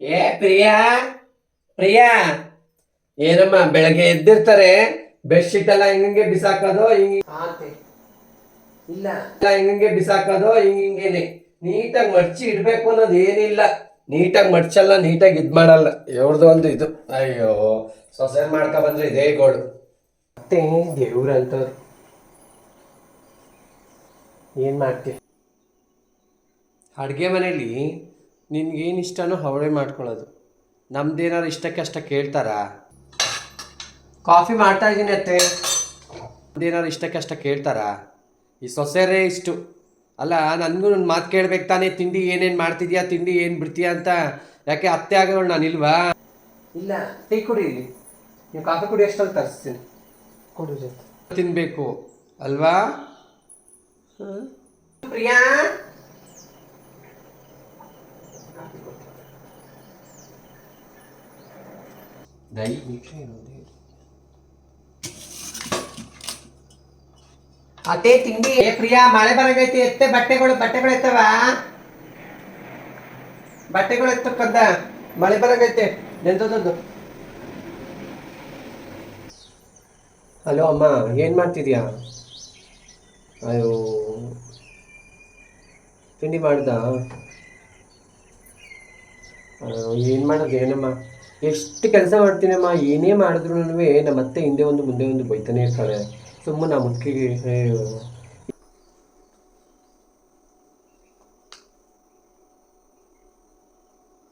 ಪ್ರಿಯಾ ಪ್ರಿಯಾ. ಏನಮ್ಮ ಬೆಳಗ್ಗೆ ಎದ್ದಿರ್ತಾರೆ? ಬೆಡ್ಶೀಟ್ ಎಲ್ಲ ಹಿಂಗೆ ಬಿಸಾಕೋದು ಹಿಂಗೆ ಇಲ್ಲ. ಹಿಂಗೆ ಬಿಸಾಕೋದು ಹಿಂಗೇನೆ ನೀಟಾಗಿ ಮಡ್ಚಿ ಇಡ್ಬೇಕು ಅನ್ನೋದು ಏನಿಲ್ಲ. ನೀಟಾಗಿ ಮಡ್ಚಲ್ಲ ನೀಟಾಗಿ ಇದ್ ಮಾಡಲ್ಲ. ಎವ್ರದ್ದು ಒಂದು ಇದು. ಅಯ್ಯೋ ಸೊಸೆ ಮಾಡ್ಕೊ ಬಂದ್ರೆ ಇದೇ ಗೋಳು. ಮತ್ತೆ ದೇವ್ರಂತವ್ರು. ಏನ್ ಮಾಡ್ತೀವಿ ಅಡುಗೆ ಮನೇಲಿ ನಿನ್ಗೇನು ಇಷ್ಟನೋ ಅವಳೇ ಮಾಡ್ಕೊಳ್ಳೋದು. ನಮ್ದೇನಾದ್ರು ಇಷ್ಟಕ್ಕೆ ಅಷ್ಟ ಕೇಳ್ತಾರಾ? ಕಾಫಿ ಮಾಡ್ತಾ ಇದ್ದೀನಿ ಅತ್ತೆ. ನಮ್ದೇನಾದ್ರು ಇಷ್ಟಕ್ಕೆ ಅಷ್ಟ ಕೇಳ್ತಾರಾ? ಈ ಸೊಸೆರೇ ಇಷ್ಟು. ಅಲ್ಲ ನನಗೂ ನನ್ನ ಮಾತು ಕೇಳ್ಬೇಕು ತಾನೇ. ತಿಂಡಿ ಏನೇನು ಮಾಡ್ತಿದ್ಯಾ ತಿಂಡಿ ಏನು ಬಿಡ್ತೀಯಾ ಅಂತ. ಯಾಕೆ ಅತ್ತೆ ಆಗೋಣ ನಾನು ಇಲ್ವಾ? ಇಲ್ಲ ಟೀ ಕುಡಿ ನೀವು ಕಾಫಿ ಕುಡಿ ಅಷ್ಟಲ್ಲಿ ತರಿಸ್ತೀನಿ. ಕೊಡು ಜೊತೆ. ತಿನ್ಬೇಕು ಅಲ್ವಾ? ಹ್ಮ್. ಪ್ರಿಯಾ ಅದೇ ತಿಂಡಿ ಏ ಪ್ರಿಯಾ ಮಳೆ ಬರಗೈತಿ ಎತ್ತೆ ಬಟ್ಟೆಗಳು ಬಟ್ಟೆಗಳು ಎತ್ತವ? ಬಟ್ಟೆಗಳು ಎತ್ತಕ್ಕಂದ ಮಳೆ ಬರಗೈತೆ. ನೆಂದದ್ದು ಹಲೋ ಅಮ್ಮ ಏನು ಮಾಡ್ತಿದ್ಯಾ? ಅಯ್ಯೋ. ತಿಂಡಿ ಮಾಡ್ದ? ಏನು ಮಾಡೋದು ಏನಮ್ಮ? ಎಷ್ಟು ಕೆಲಸ ಮಾಡ್ತೀನಮ್ಮ ಏನೇ ಮಾಡಿದ್ರು ನಮ್ಮ ಅತ್ತೆ ಹಿಂದೆ ಒಂದು ಮುಂದೆ ಒಂದು ಬೈತಾನೆ ಇರ್ತಾಳೆ. ಸುಮ್ಮನೆ ನಾ ಮುಖ್ಯ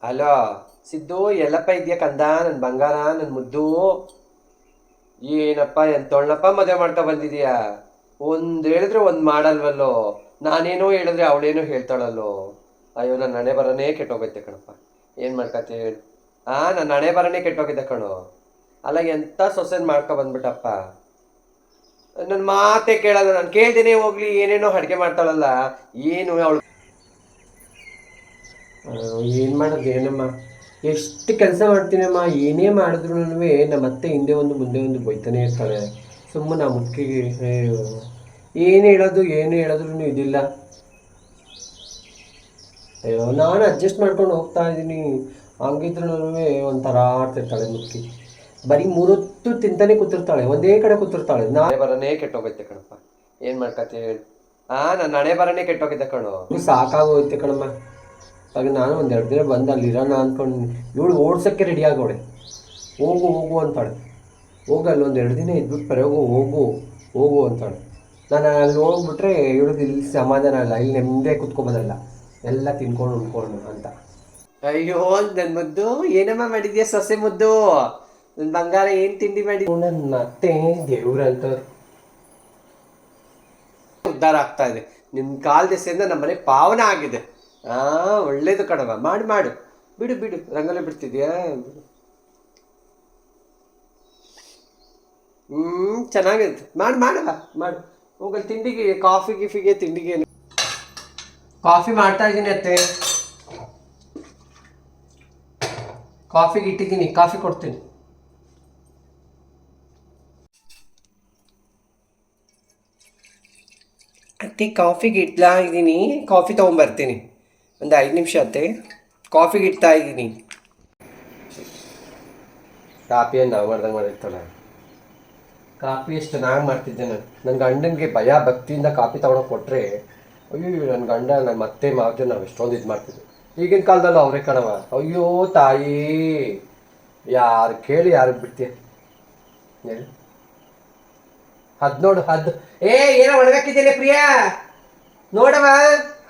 ಹಲೋ, ಸಿದ್ದು, ಎಲ್ಲಪ್ಪ ಇದೆಯಾ ಕಂದ? ನನ್ನ ಬಂಗಾರ ನನ್ನ ಮುದ್ದು. ಏನಪ್ಪ ಎಂತೊಳ್ಳಪ್ಪ ಮದುವೆ ಮಾಡ್ತಾ ಬಂದಿದೀಯಾ? ಒಂದ್ ಹೇಳಿದ್ರೆ ಒಂದ್ ಮಾಡಲ್ವಲ್ಲೋ? ನಾನೇನೋ ಹೇಳಿದ್ರೆ ಅವಳೇನೋ ಹೇಳ್ತಾಳಲ್ಲೋ? ಅಯ್ಯೋ ನನ್ನ ಹಣೆ ಬರನೇ ಕೆಟ್ಟೋಗೈತೆ ಕಣಪ್ಪ. ಏನ್ ಮಾಡ್ಕತ್ತೆ ಹೇಳಿ? ಆ ನನ್ನ ಹಣೆ ಬರನೇ ಕೆಟ್ಟೋಗಿದ್ದೆ ಕಣೋ. ಅಲ್ಲ ಎಂತ ಸೊಸೆನ್ ಮಾಡ್ಕೊ ಬಂದ್ಬಿಟ್ಟಪ್ಪ. ನನ್ನ ಮಾತೇ ಕೇಳಲ್ಲ, ನಾನು ಕೇಳ್ದೇನೆ ಹೋಗ್ಲಿ, ಏನೇನೋ ಅಡುಗೆ ಮಾಡ್ತಾಳಲ್ಲ, ಏನು ಅವಳು. ಏನು ಮಾಡೋದು, ಏನಮ್ಮ? ಎಷ್ಟು ಕೆಲಸ ಮಾಡ್ತೀನಮ್ಮ, ಏನೇ ಮಾಡಿದ್ರು ನಮ್ಮ ಅತ್ತೆ ಹಿಂದೆ ಒಂದು, ಮುಂದೆ ಒಂದು ಬೈತಾನೆ ಇರ್ತಾಳೆ. ಸುಮ್ಮನೆ ಮುದುಕಿಗೆ, ಅಯ್ಯೋ. ಏನು ಹೇಳೋದು, ಏನು ಹೇಳಿದ್ರು ಇದಿಲ್ಲ. ಅಯ್ಯೋ, ನಾನು ಅಡ್ಜಸ್ಟ್ ಮಾಡ್ಕೊಂಡು ಹೋಗ್ತಾ ಇದ್ದೀನಿ. ಹಂಗಿದ್ರು ಒಂಥರ ಆಡ್ತಿರ್ತಾಳೆ ಮುಕ್ಕಿ ಬರೀ ಮೂರೊತ್ತು ತಿಂತಾನೆ ಕೂತಿರ್ತಾಳೆ ಒಂದೇ ಕಡೆ ಕೂತಿರ್ತಾಳೆ. ನಾಳೆ ಬರನೇ ಕೆಟ್ಟೋಗೈತೆ ಕಣಪ್ಪ. ಏನು ಮಾಡ್ಕತಿ ಹೇಳಿ. ಆ ನನ್ನ ಹಣೆ ಬರನೇ ಕೆಟ್ಟೋಗಿದ್ದೆ ಕಣೋ. ಸಾಕಾಗೋಯ್ತೆ ಕಣಮ್ಮ. ಆಗ ನಾನು ಒಂದೆರಡು ದಿನ ಬಂದು ಅಲ್ಲಿ ಇರೋಣ ಅಂದ್ಕೊಂಡು ಇವಳು ಓಡ್ಸೋಕ್ಕೆ ರೆಡಿ ಆಗೋಳೆ. ಹೋಗು ಹೋಗು ಅಂತಾಳೆ. ಹೋಗು ಅಲ್ಲಿ ಒಂದು ಎರಡು ದಿನ ಇದ್ಬಿಟ್ಟು ಪರವಾಗು ಹೋಗು ಹೋಗು ಹೋಗು ಅಂತಾಳೆ. ನಾನು ಅಲ್ಲಿ ಹೋಗ್ಬಿಟ್ರೆ ಇವಳಿಗೆ ಇಲ್ಲಿ ಸಮಾಧಾನ ಅಲ್ಲ ಇಲ್ಲಿ ನೆಮ್ಮದೇ ಕುತ್ಕೊಬೋದಲ್ಲ. ಎಲ್ಲ ತಿನ್ಕೊಂಡು ಉಣ್ಕೊಂಡು ಅಂತ. ಅಯ್ಯೋ ನನ್ ಮುದ್ದು. ಏನಮ್ಮ ಮಾಡಿದ್ಯಾ ಸೊಸೆ ಮುದ್ದು? ನನ್ ಬಂಗಾರ ಏನ್ ತಿಂಡಿ ಮಾಡಿ ನನ್ನ ಮತ್ತೆ ದೇವ್ರಂತ ಉದ್ಧಾರ ಆಗ್ತಾ ಇದೆ. ನಿಮ್ ಕಾಲ್ ದೆಸೆಯಿಂದ ನಮ್ಮನೆ ಪಾವನ ಆಗಿದೆ. ಆ ಒಳ್ಳೇದು ಕಣವ ಮಾಡು ಮಾಡು. ಬಿಡು ಬಿಡು. ರಂಗೋಲಿ ಬಿಡ್ತಿದ್ಯಾ? ಬಿಡು. ಹ್ಮ್ ಚೆನ್ನಾಗಿರುತ್ತೆ. ಮಾಡು ಮಾಡವ ಮಾಡು. ಹೋಗಲ್ ತಿಂಡಿಗೆ ಕಾಫಿ ಗಿಫಿಗೆ ತಿಂಡಿಗೆ ಕಾಫಿ ಮಾಡ್ತಾ ಇದ್ದೀನಿ ಅತ್ತೆ. ಕಾಫಿಗೆ ಇಟ್ಟಿದ್ದೀನಿ ಕಾಫಿ ಕೊಡ್ತೀನಿ. ಅತ್ತೆ ಕಾಫಿಗೆ ಇಡ್ಲಾ ಇದ್ದೀನಿ. ಕಾಫಿ ತೊಗೊಂಬರ್ತೀನಿ. ಒಂದು ಐದು ನಿಮಿಷ ಅತ್ತೆ. ಕಾಫಿಗೆ ಇಡ್ತಾ ಇದ್ದೀನಿ. ಕಾಫಿ ನಾವು ಮಾಡ್ದಂಗೆ ಮಾಡಿರ್ತಾಳೆ? ಕಾಫಿ ಎಷ್ಟು ಚೆನ್ನಾಗಿ ಮಾಡ್ತಿದ್ದೆ ನಾನು ನನ್ನ ಗಂಡನಿಗೆ ಭಯ ಭಕ್ತಿಯಿಂದ ಕಾಫಿ ತೊಗೊಂಡೋಗಿ ಕೊಟ್ಟರೆ ಅಯ್ಯೋ ನನ್ನ ಗಂಡ ನನ್ನ ಮತ್ತೆ ಮಾವ್ದೆ ನಾವು ಎಷ್ಟೊಂದು ಇದು ಮಾಡ್ತಿದ್ವಿ. ಈಗಿನ ಕಾಲದಲ್ಲೂ ಅವರೇ ಕಣವ ಅಯ್ಯೋ ತಾಯಿ. ಯಾರು ಕೇಳಿ ಯಾರಿಗೆ ಬಿಡ್ತೀಯ? ಹದ್ ನೋಡು ಹದ್ದು ಏ, ಏನೋ ಒಣಗಾಕಿದ್ದೇನೆ ಪ್ರಿಯಾ? ನೋಡವ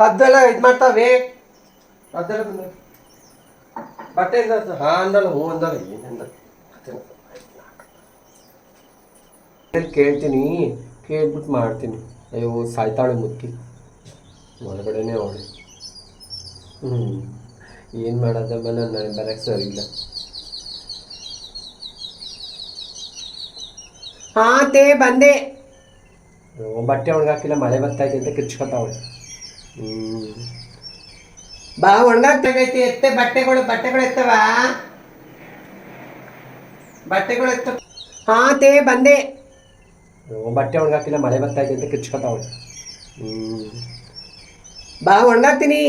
ಹದ್ದೆಲ್ಲ ಇದು ಮಾಡ್ತಾವೆ. ಅದೆಲ್ಲ ಬಟ್ಟೆ ಹಾ ಅಂದಲ್ಲ, ಹೂ ಅಂದಲ್ಲ ಏನಂದ ಕೇಳ್ತೀನಿ? ಕೇಳ್ಬಿಟ್ಟು ಮಾಡ್ತೀನಿ. ಅಯ್ಯೋ, ಸಾಯ್ತಾಳೆ ಮುತ್ತಿ. ಒಳಗಡೆನೆ ಅವಳು. ಹ್ಞೂ ಏನು ಮಾಡೋದಮ್ಮ ನಾನು ಬರಕ್ಕೆ ಸರ್ ಇಲ್ಲ. ಹಾ ತೇ ಬಂದೆ. ಬಟ್ಟೆ ಒಣಗಾಕಿಲ್ಲ ಮಳೆ ಬರ್ತಾ ಇದೆ ಅಂತ ಕಿರ್ಚ್ಕೊತಾವಳೆ. ಹ್ಮ್. ಬಾ ಒಣಗಾಕ್ತಾಗೈತಿ ಎತ್ತೆ ಬಟ್ಟೆಗಳು ಬಟ್ಟೆಗಳು ಎತ್ತವ? ಬಟ್ಟೆಗಳು ಎತ್ತ. ಹಾ ತೇ ಬಂದೆ. ಬಟ್ಟೆ ಒಣಗಾಕಿಲ್ಲ ಮಳೆ ಬರ್ತಾ ಇದೆ ಅಂತ ಕಿರ್ಚ್ಕೊತಾವಳೆ. ಹ್ಮ್. ಬಾ ಒಣಗಾಕ್ತೀನಿ.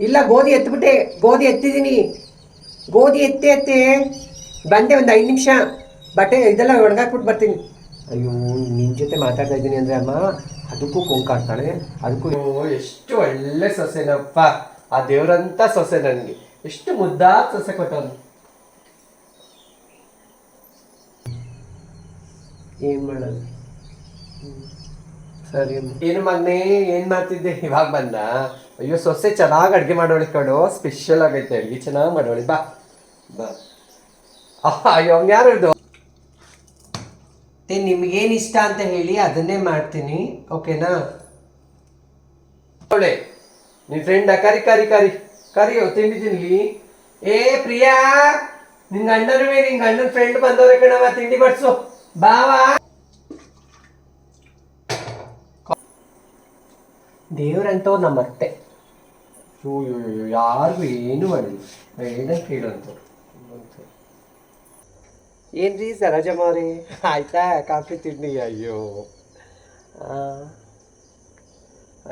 ಇಲ್ಲ ಗೋಧಿ ಎತ್ತಿಬಿಟ್ಟೆ ಗೋಧಿ ಎತ್ತಿದ್ದೀನಿ. ಗೋಧಿ ಎತ್ತೆ ಎತ್ತೆ ಬಂದೆ ಒಂದು ಐದು ನಿಮಿಷ. ಬಟ್ಟೆ ಇದೆಲ್ಲ ಒಣಗಾಕ್ಬಿಟ್ಟು ಬರ್ತೀನಿ. ಅಯ್ಯೋ ನಿನ್ನ ಜೊತೆ ಮಾತಾಡ್ತಾ ಇದ್ದೀನಿ ಅಂದರೆ ಅಮ್ಮ ಅದಕ್ಕೂ ಕೊಂಕಾಡ್ತಾಳೆ ಅದಕ್ಕೂ ಎಷ್ಟು ಒಳ್ಳೆ ಸೊಸೆನಪ್ಪ. ಆ ದೇವರಂಥ ಸೊಸೆ ನನಗೆ. ಎಷ್ಟು ಮುದ್ದಾದ ಸೊಸೆ ಕೊಟ್ಟವನು. ಏನು ಮಾಡೋದು. ಸರಿ ಅಮ್ಮ. ಏನು ಮಗನೇ ಏನು ಮಾಡ್ತಿದ್ದೆ? ಇವಾಗ ಬಂದ ಅಯ್ಯೋ ಸೊಸೆ ಚೆನ್ನಾಗಿ ಅಡುಗೆ ಮಾಡೋಳಿ ಕಡು ಸ್ಪೆಷಲ್ ಆಗೈತೆ ಅಡುಗೆ ಚೆನ್ನಾಗಿ ಮಾಡೋಳಿ. ಬಾ. ಬಾ. ಅಯ್ಯೋ ಅವ್ನು ಯಾರು ಇದು ನಿಮ್ಗೇನು ಇಷ್ಟ ಅಂತ ಹೇಳಿ ಅದನ್ನೇ ಮಾಡ್ತೀನಿ. ಓಕೆನಾ? ಒಳ್ಳೆ. ನಿನ್ನ ಫ್ರೆಂಡ ಕರಿ ಕರಿ ಕರಿ. ಕರಿಯೋ ತಿಂಡಿ ತಿನ್ಲಿ. ಏ ಪ್ರಿಯಾ! ನಿನ್ ಅಣ್ಣನವೇ ನಿನ್ ಅಣ್ಣನ ಫ್ರೆಂಡ್ ಬಂದವ್ರೆ ಕಣವ ತಿಂಡಿ ಬಡ್ಸು ಬಾವಾ ದೇವ್ರಂತೋ ನಮ್ಮ ಅತ್ತೆ ಅಯ್ಯೋ ಅಯ್ಯೋ ಯಾರಿಗೂ ಏನು ಮಾಡಿಲ್ಲ. ಬೇಡ ಕೇಳಂತವ್ರು ಏನ್ರಿ ಸರೋಜಮ್ಮವ್ರಿ ಆಯ್ತಾ? ಕಾಫಿ ತಿಂಡಿ ಅಯ್ಯೋ.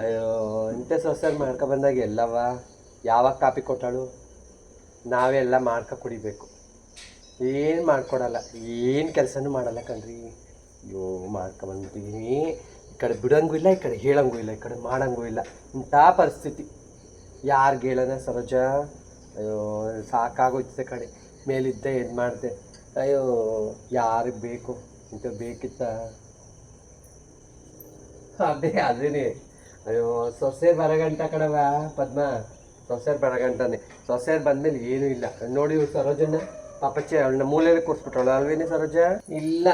ಅಯ್ಯೋ ಇಂಥ ಸೊಸರ್ ಮಾಡ್ಕೊ ಬಂದಾಗ ಎಲ್ಲವ? ಯಾವಾಗ ಕಾಫಿ ಕೊಟ್ಟಾಳು? ಎಲ್ಲ ಮಾಡ್ಕೊ ಕುಡಿಬೇಕು. ಏನು ಮಾಡ್ಕೊಡಲ್ಲ. ಏನು ಕೆಲಸನೂ ಮಾಡಲ್ಲ ಕಣ್ರಿ. ಅಯ್ಯೋ ಮಾಡ್ಕೊಂಬಂದಿದ್ದೀನಿ ಈ ಕಡೆ ಬಿಡಂಗೂ ಇಲ್ಲ ಈ ಕಡೆ ಹೇಳಂಗೂ ಇಲ್ಲ ಈ ಕಡೆ ಮಾಡಂಗೂ ಇಲ್ಲ. ಇಂಥ ಪರಿಸ್ಥಿತಿ. ಯಾರಿಗೆ ಹೇಳೋಣ ಸರೋಜ? ಅಯ್ಯೋ, ಸಾಕಾಗೋಯ್ತದೆ ಕಡೆ ಮೇಲಿದ್ದೆ ಏನು ಮಾಡಿದೆ? ಅಯ್ಯೋ ಯಾರಿಗೆ ಬೇಕು? ಇಂಥ ಬೇಕಿತ್ತ? ಅದೇ, ಅದೇನೆ. ಅಯ್ಯೋ, ಸೊಸೆ ಬರಗಂಟ ಕಣವ ಪದ್ಮ. ಸೊಸೆ ಬರಗಂಟನೆ. ಸೊಸೆರ್ ಬಂದಮೇಲೆ ಏನೂ ಇಲ್ಲ. ನೋಡಿ ಸರೋಜನ ಪಾಪಚ್ಚೆ ಅವಳನ್ನ ಮೂಲೆಯಲ್ಲಿ ಕೂರಿಸ್ಬಿಟ್ರಲ್ಲ ಅಲ್ವೇನೆ ಸರೋಜ? ಇಲ್ಲ.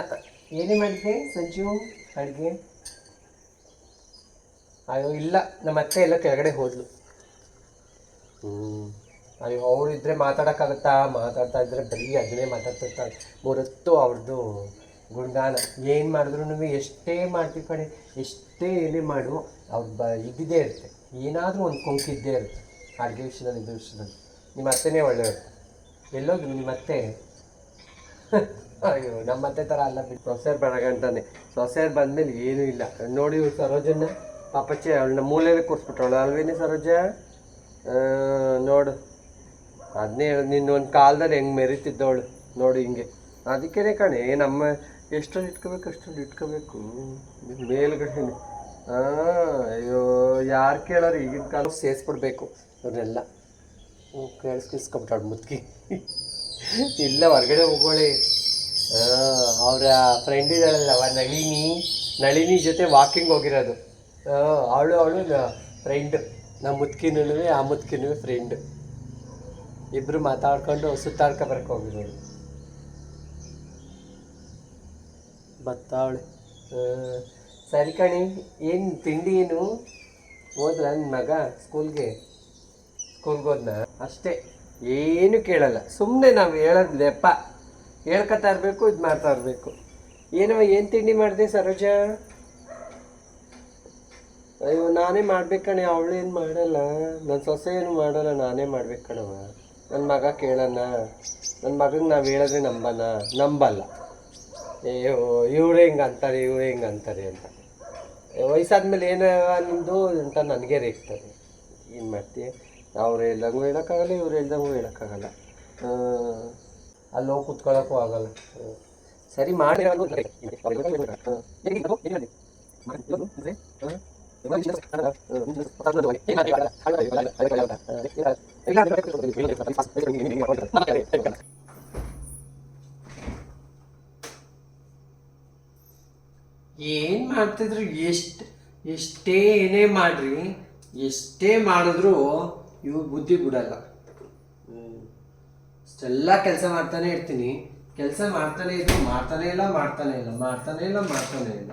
ಏನೇ ಮಾಡಿದ್ದೆ ಸಂಜು, ಅಡುಗೆ? ಅಯ್ಯೋ, ಇಲ್ಲ. ನಮ್ಮ ಅತ್ತೆ ಎಲ್ಲ ಕೆಳಗಡೆ ಹೋದ್ಲು. ಅಯ್ಯೋ ಅವರಿದ್ರೆ ಮಾತಾಡೋಕ್ಕಾಗತ್ತಾ? ಮಾತಾಡ್ತಾ ಇದ್ರೆ ಬರೀ ಅದನ್ನೇ ಮಾತಾಡ್ತಿರ್ತಾರೆ ಹೊರತು ಅವ್ರದ್ದು ಗುಣಗಾನ. ಏನು ಮಾಡಿದ್ರು ಎಷ್ಟೇ ಮಾಡ್ತೀವಿ ಕಣೆ, ಎಷ್ಟೇ ಏನೇ ಮಾಡು, ಅವ್ರ ಬ ಇದ್ದಿದ್ದೇ ಇರುತ್ತೆ. ಏನಾದರೂ ಒಂದು ಕೊಂಕಿದ್ದೇ ಇರುತ್ತೆ. ಅಡುಗೆ ವಿಷಯದಲ್ಲಿ, ಇದು ವಿಷಯದಲ್ಲಿ. ನಿಮ್ಮ ಅತ್ತೆನೇ ಒಳ್ಳೆಯವರು ಎಲ್ಲೋದ್ರು ನಿಮ್ಮ ಅತ್ತೆ? ಅಯ್ಯೋ, ನಮ್ಮ ಅತ್ತೆ ಥರ ಅಲ್ಲ ಬಿಟ್ಟು ಸೊಸೆಯರ್ ಅಂತಾನೆ. ಸೊಸೆಯರ್ ಬಂದಮೇಲೆ ಏನೂ ಇಲ್ಲ. ನೋಡಿ ಸರೋಜನ್ನ ಪಾಪಚ್ಚಿ, ಅವಳನ್ನ ಮೂಲೆಯಲ್ಲಿ ಕೂರಿಸ್ಬಿಟ್ಟವಳು ಅಲ್ವೇನೆ ಸರೋಜ? ನೋಡು. ಅದನ್ನೇ ಹೇಳಿ, ನಿನ್ನ ಒಂದು ಕಾಲದಲ್ಲಿ ಹೆಂಗೆ ಮೆರಿತಿದ್ದವಳು. ನೋಡು ಹಿಂಗೆ. ಅದಕ್ಕೇನೆ ಕಣೆ, ನಮ್ಮ ಎಷ್ಟೊಂದು ಇಟ್ಕೋಬೇಕು, ಅಷ್ಟೊಂದು ಇಟ್ಕೋಬೇಕು. ಮೇಲ್ಗಡೆ ಹಾಂ ಅಯ್ಯೋ, ಯಾರು ಕೇಳೋರು ಈಗಿನ ಕಾಲ ಸೇರಿಸ್ಬಿಡ್ಬೇಕು ಅವ್ರನ್ನೆಲ್ಲ ಕೇಳಿಸ್ಕಿಸ್ಕೊಬಿಟ್ಟಾಳು ಮುದ್ಕಿ ಇಲ್ಲ, ಹೊರಗಡೆ ಹೋಗೋಳೆ. ಅವರ ಫ್ರೆಂಡ್ ಇದ್ದಾಳಲ್ಲವ ನಳಿನಿ. ನಳಿನಿ ಜೊತೆ ವಾಕಿಂಗ್ ಹೋಗಿರೋದು. ಅವಳು ಅವಳು ಫ್ರೆಂಡ್ ನಮ್ಮ ಮುತ್ಕಿನೂ ಆ ಮುದ್ಕಿನೂ ಫ್ರೆಂಡ್ ಇಬ್ಬರು ಮಾತಾಡ್ಕೊಂಡು ಸುತ್ತಾಡ್ಕೊ ಬರಕ್ಕೆ ಹೋಗಿರೋದು ಬತ್ತಾವಳೆ ಸರಿ ಕಣಿ, ಏನು ತಿಂಡಿ ಏನು? ಹೋದ್ರ ನನ್ನ ಮಗ ಸ್ಕೂಲ್ಗೆ? ಸ್ಕೂಲ್ಗೆ ಹೋದ್ನ? ಅಷ್ಟೇ, ಏನು ಕೇಳಲ್ಲ. ಸುಮ್ಮನೆ ನಾವು ಹೇಳೋದು ಲೆಪ್ಪ ಹೇಳ್ಕೊತಾ ಇರಬೇಕು, ಇದು ಮಾಡ್ತಾ ಇರಬೇಕು. ಏನವ ಏನು ತಿಂಡಿ ಮಾಡಿದೆ ಸರೋಜ? ಅಯ್ಯೋ, ನಾನೇ ಮಾಡ್ಬೇಕಣೆ ಅವಳು ಏನು ಮಾಡಲ್ಲ. ನನ್ನ ಸೊಸೆ ಏನು ಮಾಡಲ್ಲ, ನಾನೇ ಮಾಡ್ಬೇಕು ಕಣವ ನನ್ನ ಮಗ ಕೇಳಣ ನನ್ನ ಮಗಗೆ ನಾವು ಹೇಳಿದ್ರೆ ನಂಬನ ನಂಬಲ್ಲ. ಅಯ್ಯೋ, ಇವ್ರು ಹಿಂಗೆ ಅಂತಾರೆ, ಇವ್ರು ಹಿಂಗೆ ಅಂತಾರೆ ಅಂತ. ವಯಸ್ಸಾದ್ಮೇಲೆ ಏನೋ ಅನ್ನೋದು ಅಂತ ನನಗೆ ರೇಗ್ತಾರೆ ಏನು ಮಾಡ್ತೀಯ ಅವ್ರು ಹೇಳ್ದಂಗೂ ಹೇಳೋಕ್ಕಾಗಲ್ಲ, ಇವ್ರು ಹೇಳ್ದಂಗೂ ಹೇಳೋಕ್ಕಾಗಲ್ಲ. ಅಲ್ಲಿ ಹೋಗಿ ಕುತ್ಕೊಳ್ಳೋಕ್ಕೂ ಆಗಲ್ಲ. ಸರಿ, ಮಾಡಿ. ಏನು ಮಾಡ್ತಿದ್ರು? ಎಷ್ಟ್, ಎಷ್ಟೇ ಏನೇ ಮಾಡ್ರಿ, ಎಷ್ಟೇ ಮಾಡಿದ್ರು ಇವು ಬುದ್ಧಿ ಬಿಡಲ್ಲ. ಇಷ್ಟೆಲ್ಲ ಕೆಲಸ ಮಾಡ್ತಾನೆ ಇರ್ತೀನಿ. ಕೆಲಸ ಮಾಡ್ತಾನೆ ಇದ್ರು ಮಾಡ್ತಾನೆ ಇಲ್ಲ ಮಾಡ್ತಾನೆ ಇಲ್ಲ ಮಾಡ್ತಾನೆ ಇಲ್ಲ ಮಾಡ್ತಾನೆ ಇಲ್ಲ.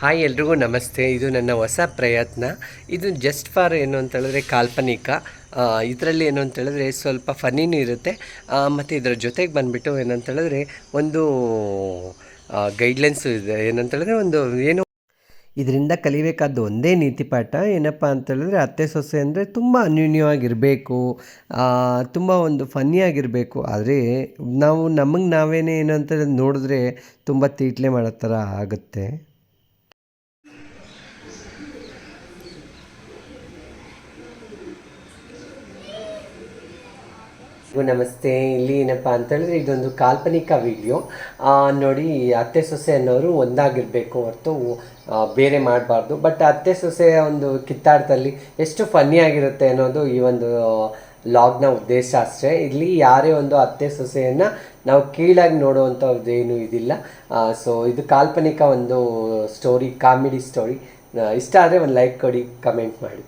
ಹಾಯ್ ಎಲ್ರಿಗೂ ನಮಸ್ತೆ. ಇದು ನನ್ನ ಹೊಸ ಪ್ರಯತ್ನ. ಇದು ಜಸ್ಟ್ ಫಾರ್ ಏನು ಅಂತ ಹೇಳಿದ್ರೆ ಕಾಲ್ಪನಿಕ. ಇದರಲ್ಲಿ ಏನು ಅಂತ ಹೇಳಿದ್ರೆ ಸ್ವಲ್ಪ ಫನ್ನಿನೂ ಇರುತ್ತೆ. ಮತ್ತು ಇದರ ಜೊತೆಗೆ ಬಂದುಬಿಟ್ಟು ಏನಂತ ಹೇಳಿದ್ರೆ ಒಂದು ಗೈಡ್ಲೈನ್ಸು ಇದೆ. ಏನಂತ ಹೇಳಿದ್ರೆ ಒಂದು ಏನು ಇದರಿಂದ ಕಲಿಬೇಕಾದ ಒಂದೇ ನೀತಿ ಪಾಠ. ಏನಪ್ಪ ಅಂತೇಳಿದ್ರೆ ಅತ್ತೆ ಸೊಸೆ ಅಂದರೆ ತುಂಬ ಅನ್ಯೂನ್ಯವಾಗಿರಬೇಕು. ತುಂಬ ಒಂದು ಫನ್ನಿಯಾಗಿರಬೇಕು ಆದರೆ ನಾವು ನಮಗೆ ನಾವೇನೇ ಏನಂತ ನೋಡಿದ್ರೆ ತುಂಬ ತೀಟ್ಲೆ ಮಾಡೋ ಥರ ಆಗುತ್ತೆ ಇವು ನಮಸ್ತೆ. ಇಲ್ಲಿ ಏನಪ್ಪ ಅಂತ ಹೇಳಿದ್ರೆ ಇದೊಂದು ಕಾಲ್ಪನಿಕ ವಿಡಿಯೋ. ನೋಡಿ, ಅತ್ತೆ ಸೊಸೆ ಅನ್ನೋರು ಒಂದಾಗಿರಬೇಕು ಹೊರತು ಬೇರೆ ಮಾಡಬಾರ್ದು. ಬಟ್ ಅತ್ತೆ ಸೊಸೆಯ ಒಂದು ಕಿತ್ತಾಟದಲ್ಲಿ ಎಷ್ಟು ಫನ್ನಿ ಆಗಿರುತ್ತೆ ಅನ್ನೋದು ಈ ಒಂದು ಲಾಗ್ನ ಉದ್ದೇಶ ಅಷ್ಟೇ. ಇಲ್ಲಿ ಯಾರೇ ಒಂದು ಅತ್ತೆ ಸೊಸೆಯನ್ನು ನಾವು ಕೀಳಾಗಿ ನೋಡುವಂಥದ್ದು ಏನೂ ಇದಿಲ್ಲ. ಸೊ ಇದು ಕಾಲ್ಪನಿಕ ಒಂದು ಸ್ಟೋರಿ ಕಾಮಿಡಿ ಸ್ಟೋರಿ ಇಷ್ಟ ಆದರೆ ಒಂದು ಲೈಕ್ ಕೊಡಿ ಕಮೆಂಟ್ ಮಾಡಿ.